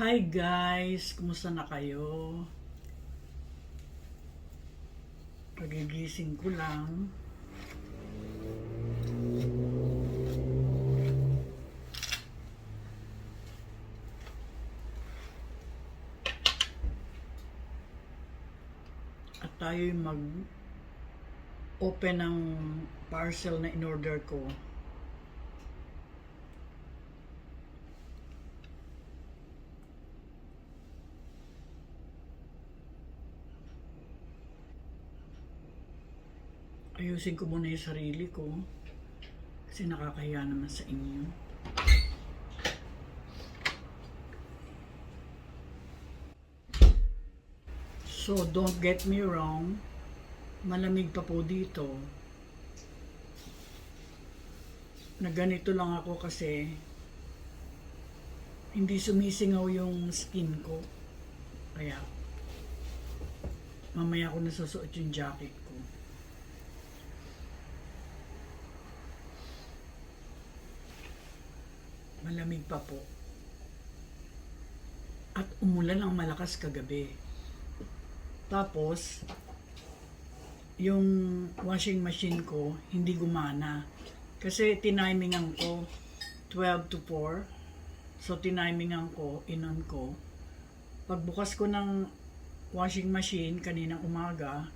Hi guys! Kumusta na kayo? Pagigising ko lang. At tayo'y mag open ng parcel na in-order ko. Ayusin ko muna yung sarili ko kasi nakakahiya naman sa inyo. So, don't get me wrong, malamig pa po dito. Na ganito lang ako kasi hindi sumisingaw yung skin ko. Kaya, mamaya ko nasusuot yung jacket ko. Malamig pa po. At umulan ng malakas kagabi. Tapos, yung washing machine ko hindi gumana. Kasi tinimingan ko 12 to 4. So, tinimingan ko, inon ko. Pagbukas ko ng washing machine kaninang umaga,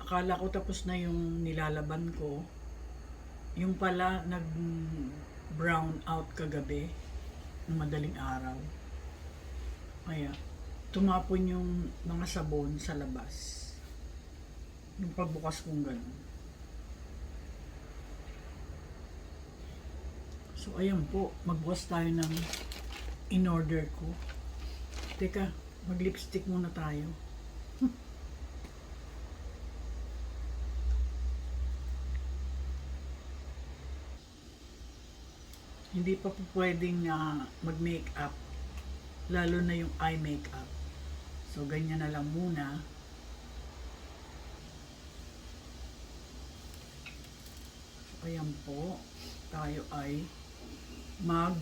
akala ko tapos na yung nilalaban ko. Yung pala, nag brown out kagabi ng madaling araw. Kaya, tumapon yung mga sabon sa labas. Yung pagbukas kong ganun. So, ayan po. Magbukas tayo ng in-order ko. Teka, mag-lipstick muna tayo. Hindi pa po pwedeng ah, mag-makeup. Lalo na yung eye makeup. So, ganyan na lang muna. So, ayan po. Tayo ay mag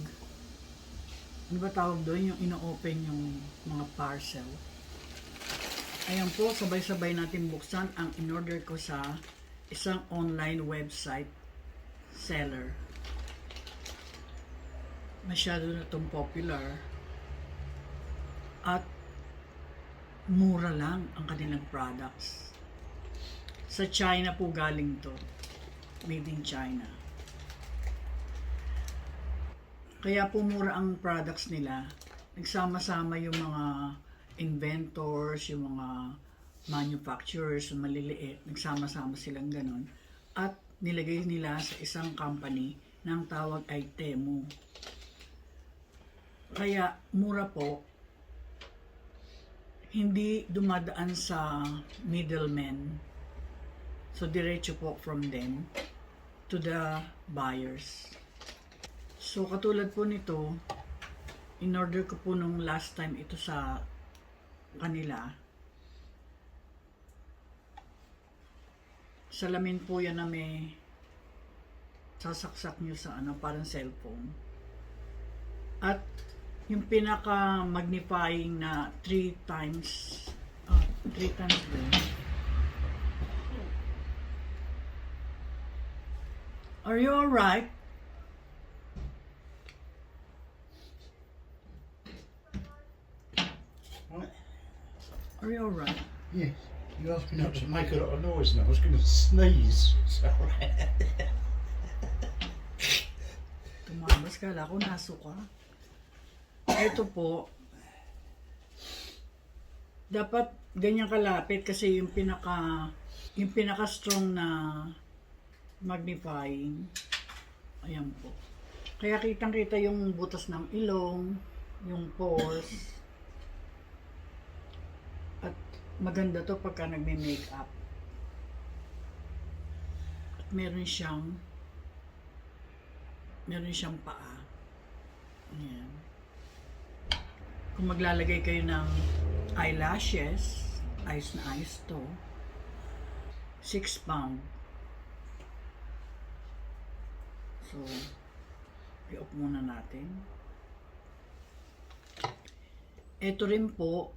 ano ba tawag doon? Yung ino-open yung mga parcel. Ayan po, sabay-sabay natin buksan ang in-order ko sa isang online website seller. Masyado na itong popular. At mura lang ang kanilang products. Sa China po galing to. Made in China. Kaya po mura ang products nila. Nagsama-sama yung mga inventors, yung mga manufacturers, yung maliliit. Nagsama-sama silang ganun. At nilagay nila sa isang company na ang tawag ay Temu. Kaya mura po, hindi dumadaan sa middlemen. So, diretso po from them to the buyers. So, katulad po nito, in order ko po nung last time ito sa kanila, salamin po yan na may sasaksak nyo sa ano, parang cellphone. At yung pinaka magnifying na 3 times, 3 times din. Are you alright? Right. Are you alright? Yes. You asked me Not to make a lot of noise now. I was going to sneeze. Sorry. Tumabas kala ko nasuka. Ito po, dapat ganyan kalapit kasi yung pinaka yung pinaka strong na magnifying. Ayan po. Kaya kitang kita yung butas ng ilong yung pores. At maganda to pagka nagme-makeup. At meron siyang meron siyang paa. Ayan kung maglalagay kayo ng eyelashes, ayos na ayos to. 6 pound. So, i-off muna natin. Ito rin po,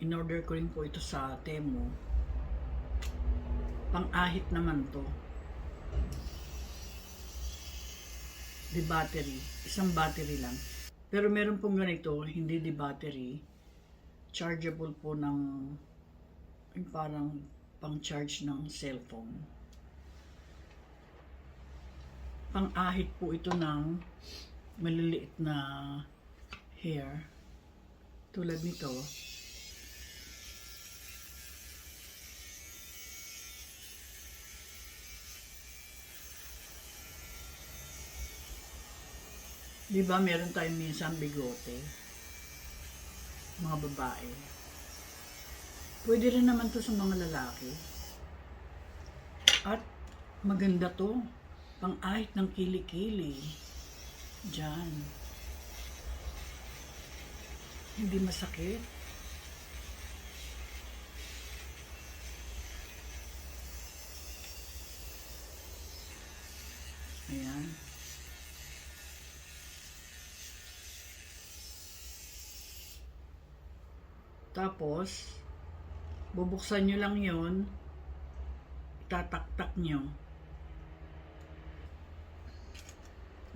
in-order ko rin po ito sa Temu. Pang-ahit naman to. Di battery. Isang battery lang. Pero meron pong ganito, hindi di battery. Chargeable po ng parang pang-charge ng cellphone. Pang-ahit po ito ng maliliit na hair. Tulad nito. Di ba meron tayong minsan bigote? Mga babae. Pwede rin naman to sa mga lalaki. At maganda to. Pang-ahit ng kilikili. Diyan. Hindi masakit. Tapos, bubuksan nyo lang yon tataktak nyo.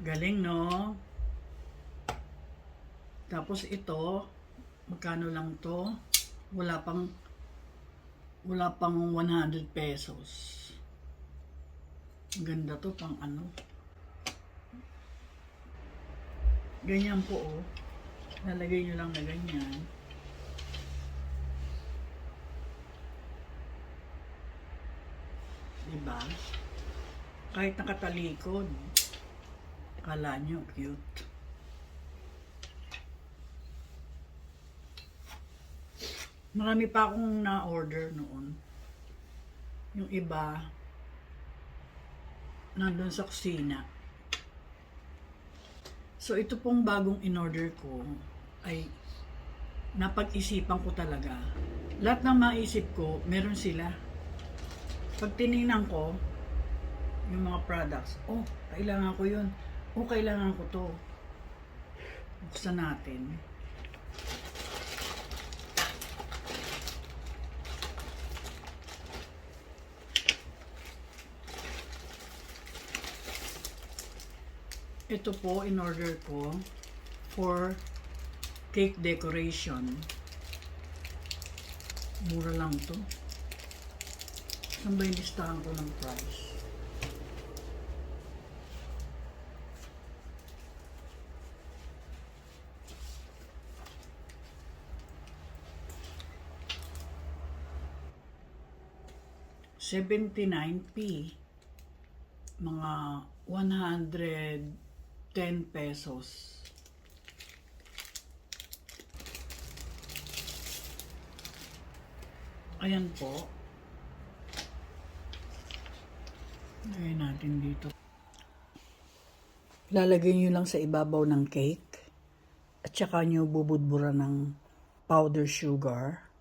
Galing, no? Tapos ito, magkano lang to? Wala pang wala pang 100 pesos. Ganda to pang ano. Ganyan po oh. Lalagay nyo lang na ganyan. Diba? Kahit nakatalikod. Kala nyo, cute. Marami pa akong na-order noon. Yung iba, nandun sa kusina. So, ito pong bagong in-order ko ay napag-isipan ko talaga. Lahat ng maisip ko, meron sila. Pag tinignan ko, yung mga products, oh, kailangan ko yun. Oh, kailangan ko to. Buksan natin. Ito po, in order ko for cake decoration. Mura lang to. Saan ba yung listahan ko ng price? Seventy-nine p mga 110 pesos. Ayan po. Lagay natin dito. Lalagay nyo lang sa ibabaw ng cake. At saka nyo bubudbura ng powder sugar.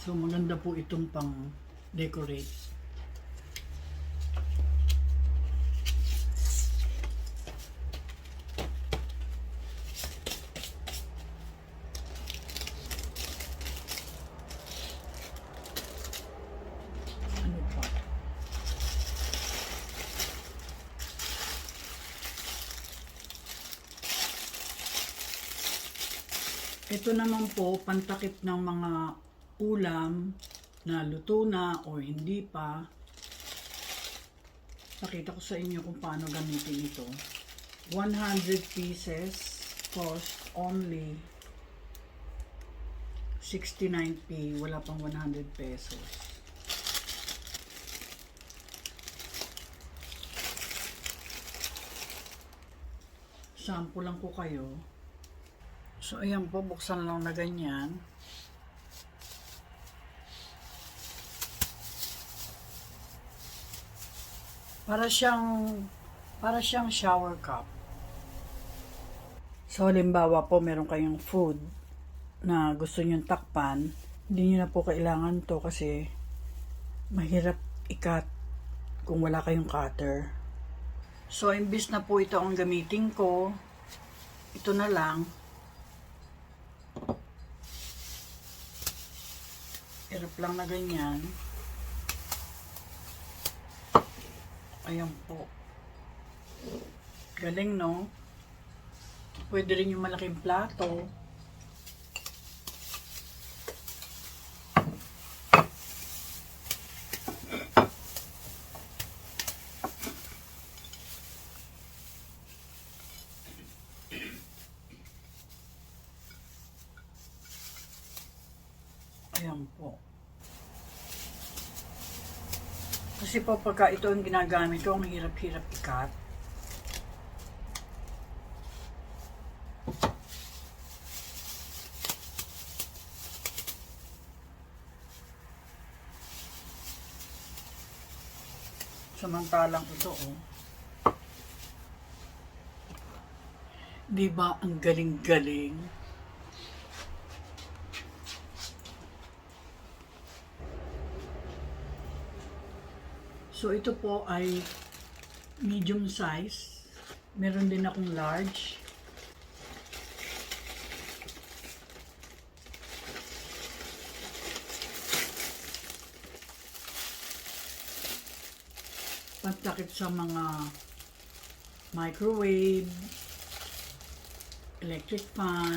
So maganda po itong pang decorate. Ano pa? Ito naman po, pantakip ng mga ulam na luto na o hindi pa. Pakita ko sa inyo kung paano gamitin ito. 100 pieces cost only 69p. Wala pang 100 pesos. Sample lang ko kayo. So, ayan po, buksan lang na ganyan. Para siyang para siyang shower cup. So, halimbawa po, meron kayong food na gusto nyong takpan, hindi nyo na po kailangan to kasi mahirap ikat kung wala kayong cutter. So, imbis na po ito ang gamitin ko, ito na lang. Hirap lang na ganyan. Ayan po. Galing, no? Pwede rin yung malaking plato. Ayan po. Kasi po pagka ito ang ginagamit ko, ang hirap-hirap ikat. Samantalang ito, oh. Di ba ang galing-galing? So ito po ay medium size. Meron din akong large. Pantakip sa mga microwave, electric fan,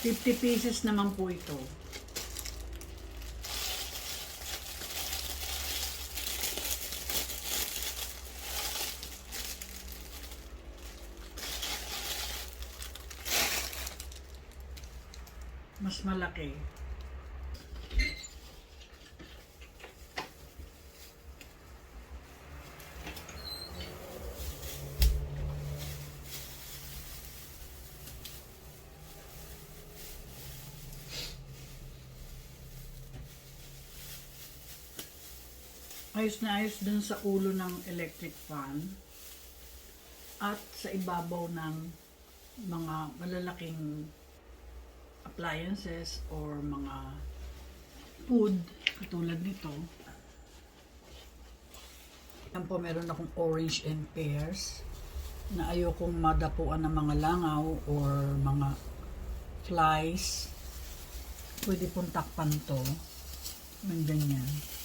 Fifty pieces naman po ito. Mas malaki. Ayos na ayos dun sa ulo ng electric fan at sa ibabaw ng mga malalaking appliances or mga food katulad nito. Yan po meron akong orange and pears na ayokong madapuan ng mga langaw or mga flies. Pwede pong takpan to ng ganyan.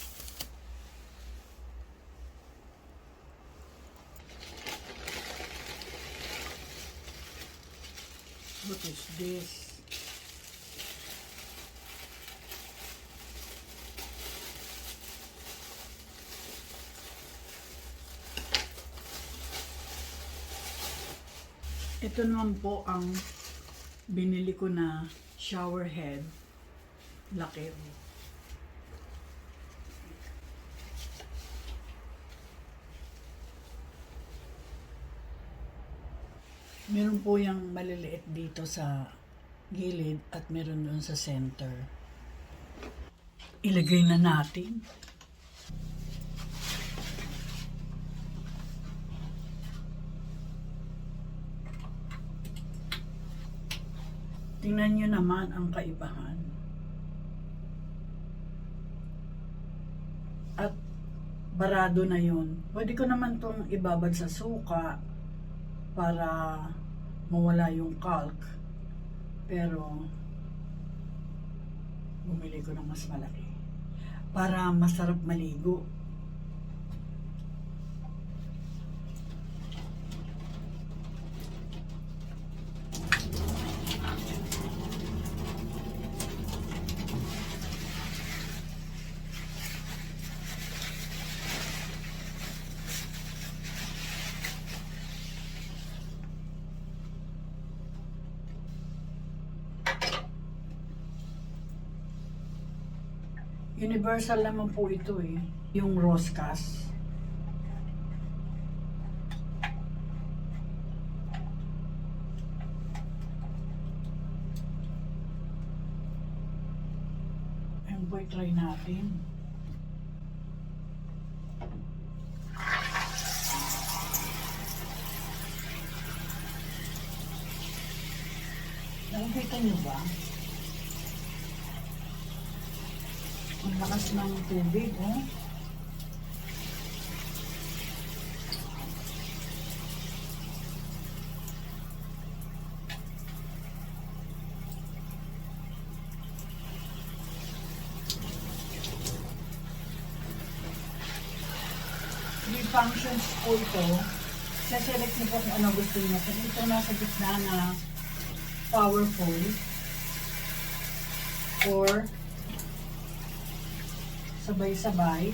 What is this? Ito naman po ang binili ko na shower head. Laki. Meron po yung maliliit dito sa gilid at meron doon sa center. Ilagay na natin. Tingnan nyo naman ang kaibahan. At barado na yun. Pwede ko naman tong ibabad sa suka para mawala yung calc. Pero, bumili ko ng mas malaki. Para masarap maligo. Universal naman po ito eh. Yung Roscas. Ayun po, try natin. Nakikita niyo ba? Ang lakas ng tubig, oh. Functions po ito. Saselect niyo po kung ano gusto niyo. Kung ito nasa gitna na powerful or sabay-sabay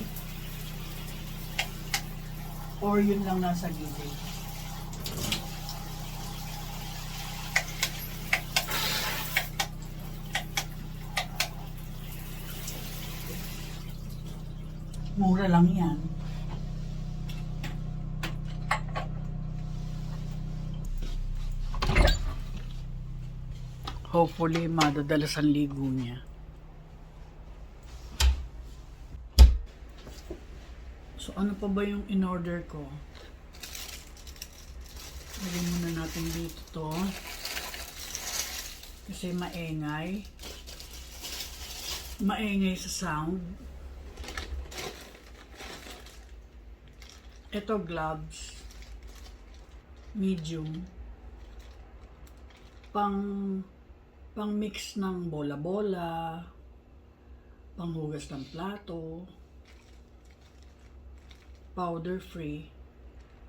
or yun lang nasa gilid. Mura lang yan. Hopefully, madadalas ang ligo niya. Ano pa ba yung in-order ko? Lagyan muna natin dito to. Kasi maengay. Maengay sa sound. Ito gloves. Medium. Pang pang mix ng bola-bola, panghugas ng plato, powder free.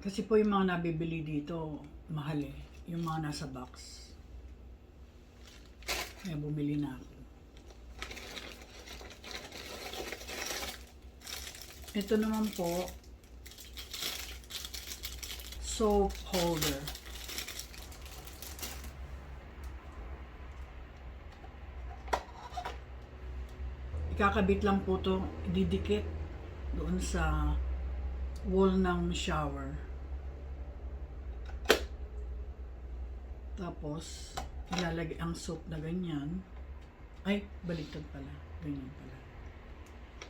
Kasi po yung mga nabibili dito, mahal eh. Yung mga nasa box. Kaya bumili na ako. Ito naman po, soap holder. Ikakabit lang po to, didikit doon sa wall ng shower. Tapos, ilalagay ang soap na ganyan. Ay, baliktad pala. Ganyan pala.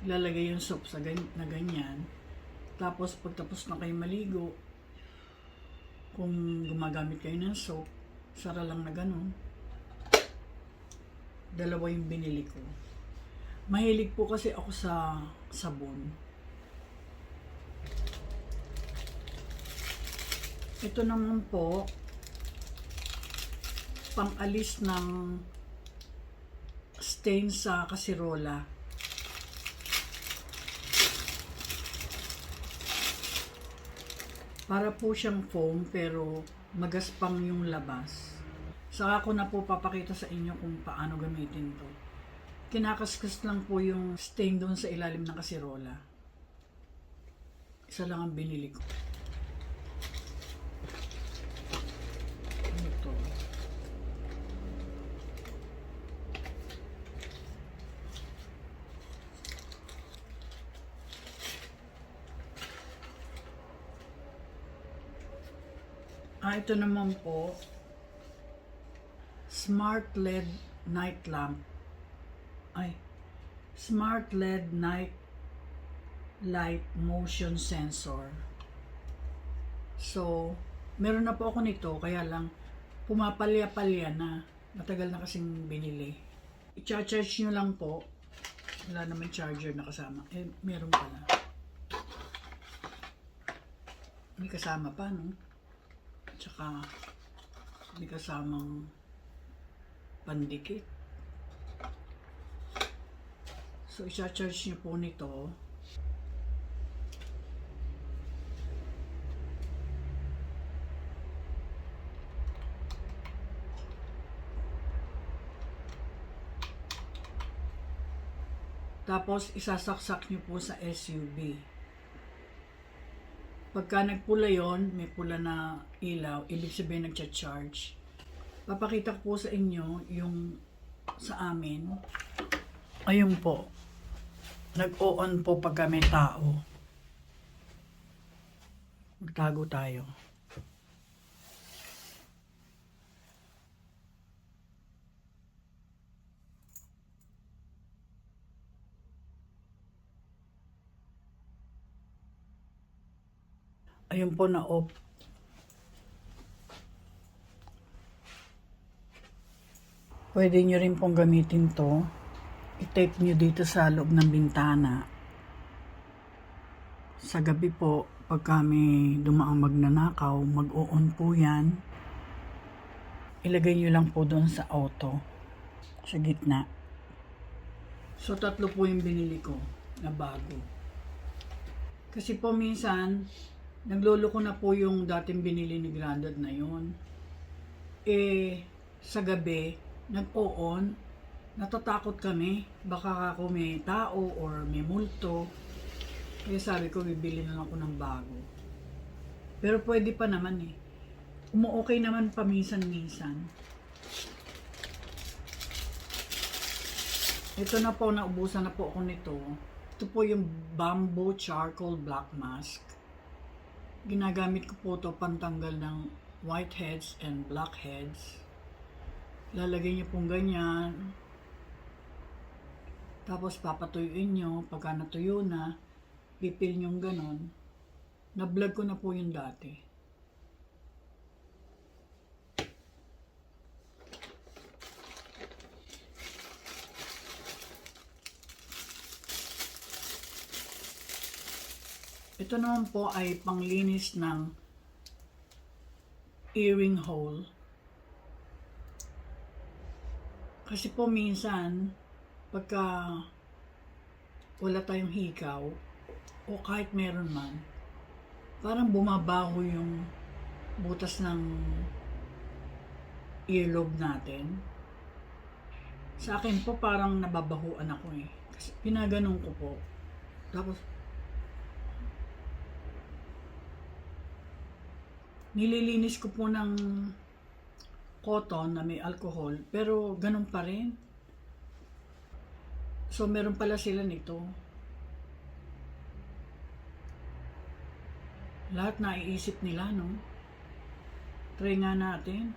Ilalagay yung soap sa gan- na ganyan. Tapos, pagtapos na kayo maligo, kung gumagamit kayo ng soap, sara lang na ganun. Dalawa yung binili ko. Mahilig po kasi ako sa sabon. Ito naman po, pang-alis ng stain sa kasirola. Para po siyang foam pero magaspang yung labas. Saka ko na po papakita sa inyo kung paano gamitin to. Kinakaskas lang po yung stain doon sa ilalim ng kasirola. Isa lang ang binili ko. Ito. Ah, ito naman po. Smart LED night lamp. Ay. Smart LED night light motion sensor. So, meron na po ako nito, kaya lang pumapalya-palya na. Matagal na kasing binili. I-charge nyo lang po. Wala naman charger na kasama. Eh, meron pala. May kasama pa, no? Tsaka, may kasamang pandikit. So, i-charge nyo po nito. Tapos, isasaksak nyo po sa SUV. Pagka nagpula yon, may pula na ilaw, ibig sabihin nagcha-charge. Papakita ko po sa inyo yung sa amin. Ayun po. Nag-o-on po pagka may tao. Magtago tayo. Ayun po na off. Pwede nyo rin pong gamitin to. tape nyo dito sa loob ng bintana. Sa gabi po, pag kami dumaang magnanakaw, mag-o-on po yan. Ilagay nyo lang po doon sa auto, sa gitna. So, tatlo po yung binili ko na bago. Kasi po minsan, nagloloko na po yung dating binili ni Grandad na yun. Eh, sa gabi, nag-o-on, natatakot kami. Baka ako may tao or may multo. Kaya sabi ko, bibili na lang ako ng bago. Pero pwede pa naman eh. Umu-okay naman paminsan-minsan. Ito na po, naubusan na po ako nito. Ito po yung Bamboo Charcoal Black Mask. Ginagamit ko po ito pantanggal ng whiteheads and blackheads. Lalagay niyo pong ganyan. Tapos papatuyuin nyo. Pagka natuyo na, pipil nyo ganon. Na-vlog ko na po yung dati. Ito naman po ay panglinis ng earring hole. Kasi po minsan, pagka wala tayong hikaw, o kahit meron man, parang bumabaho yung butas ng earlobe natin. Sa akin po parang nababahuan ako eh. Kasi pinaganon ko po. Tapos, nililinis ko po ng cotton na may alcohol, pero ganun pa rin. So, meron pala sila nito. Lahat naiisip nila, no? Try nga natin.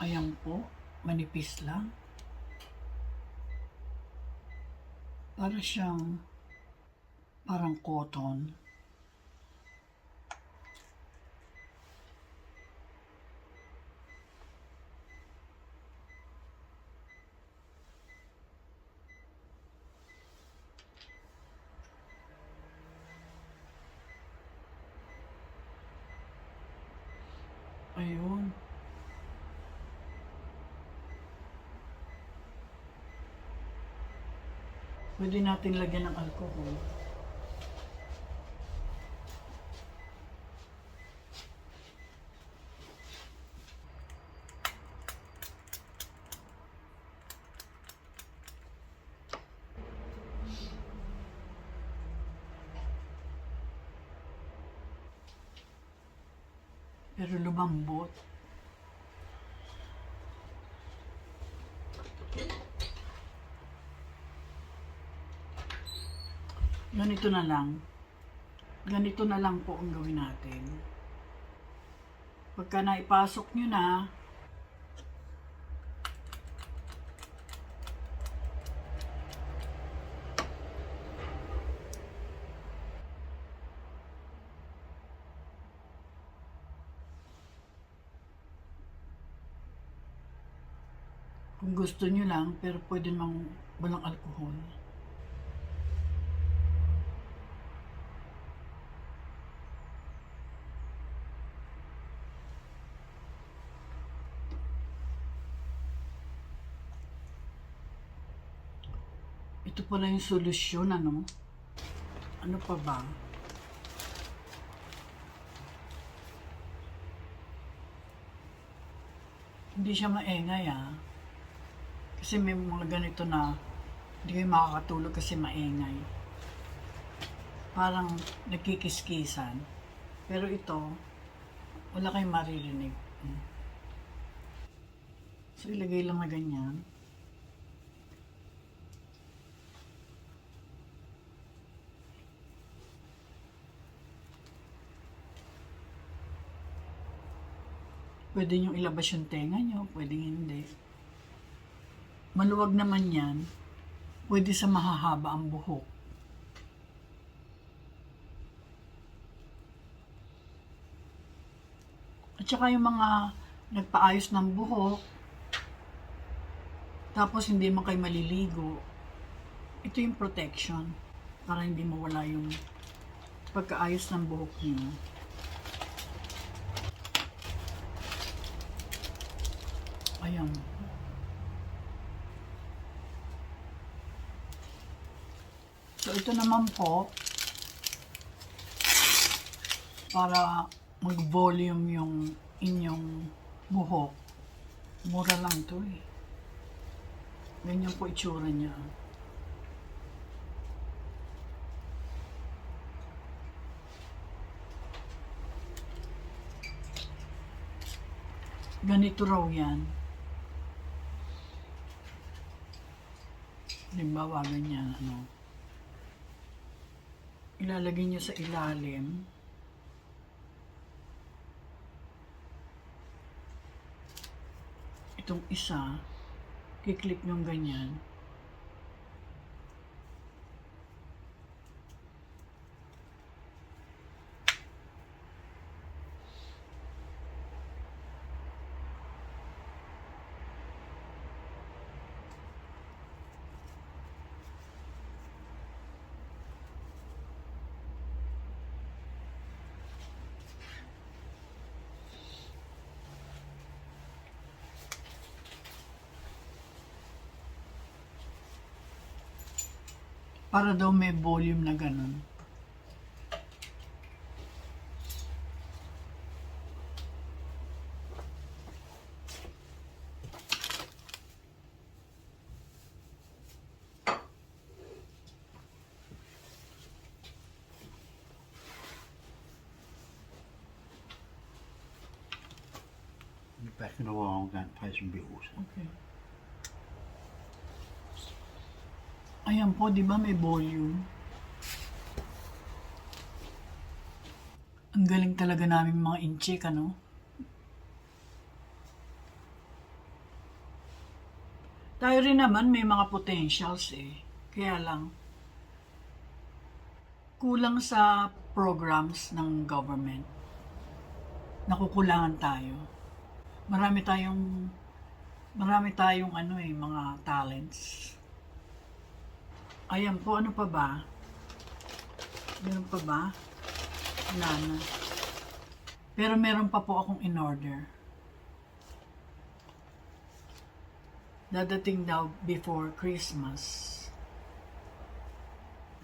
Ayan po, manipis lang. Para siyang parang cotton. Ayun. Pwede natin lagyan ng alcohol. Pero lumambot. Ganito na lang. Ganito na lang po ang gawin natin. Pagka naipasok nyo na, kung gusto nyo lang, pero pwede mang walang alcohol. Ito pala yung solusyon, ano? Ano pa ba? Hindi siya maengay, ah. Kasi may mga ganito na hindi kayo makakatulog kasi maengay. Parang nagkikiskisan. Pero ito, wala kayong maririnig. Hmm. So, ilagay lang na ganyan. Pwede nyo ilabas yung tenga nyo, pwede hindi. Maluwag naman yan, pwede sa mahahaba ang buhok. At saka yung mga nagpaayos ng buhok, Tapos hindi man kayo maliligo. Ito yung protection para hindi mawala yung pagkaayos ng buhok niyo. Ayan. So ito naman po para mag-volume yung inyong buhok. Mura lang to eh. Ganyan po itsura niya. Ganito raw yan. Halimbawa, ganyan, ano. Ilalagay niyo sa ilalim. Itong isa, kiklik nyo ganyan. Para daw may volume na ganun. Back in a while, I'm going to pay some bills. Okay. Ayan po, di ba may volume? Ang galing talaga namin mga incheck, ano? Tayo rin naman may mga potentials eh. Kaya lang, kulang sa programs ng government. Nakukulangan tayo. Marami tayong marami tayong ano eh, mga talents. Ayan po, ano pa ba? Meron pa ba? Wala na. Pero meron pa po akong in-order. Dadating daw before Christmas.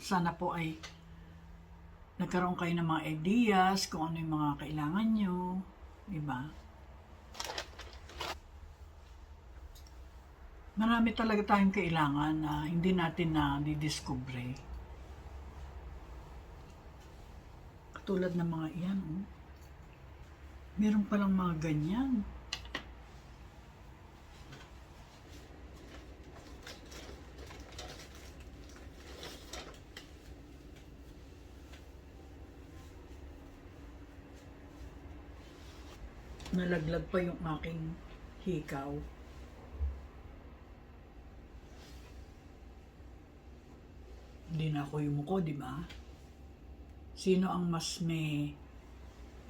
Sana po ay nagkaroon kayo ng mga ideas kung ano yung mga kailangan nyo. Diba? Marami talaga tayong kailangan na hindi natin na didiscover. Katulad ng mga iyan, oh. Meron palang mga ganyan. Nalaglag pa yung aking hikaw. Na ako yumuko, di ba? Sino ang mas may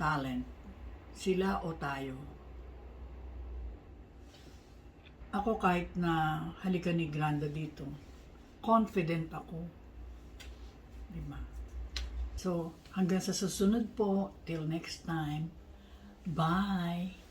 talent? Sila o tayo? Ako kahit na halika ni Granda dito, confident ako. Di ba? So, hanggang sa susunod po, till next time, bye!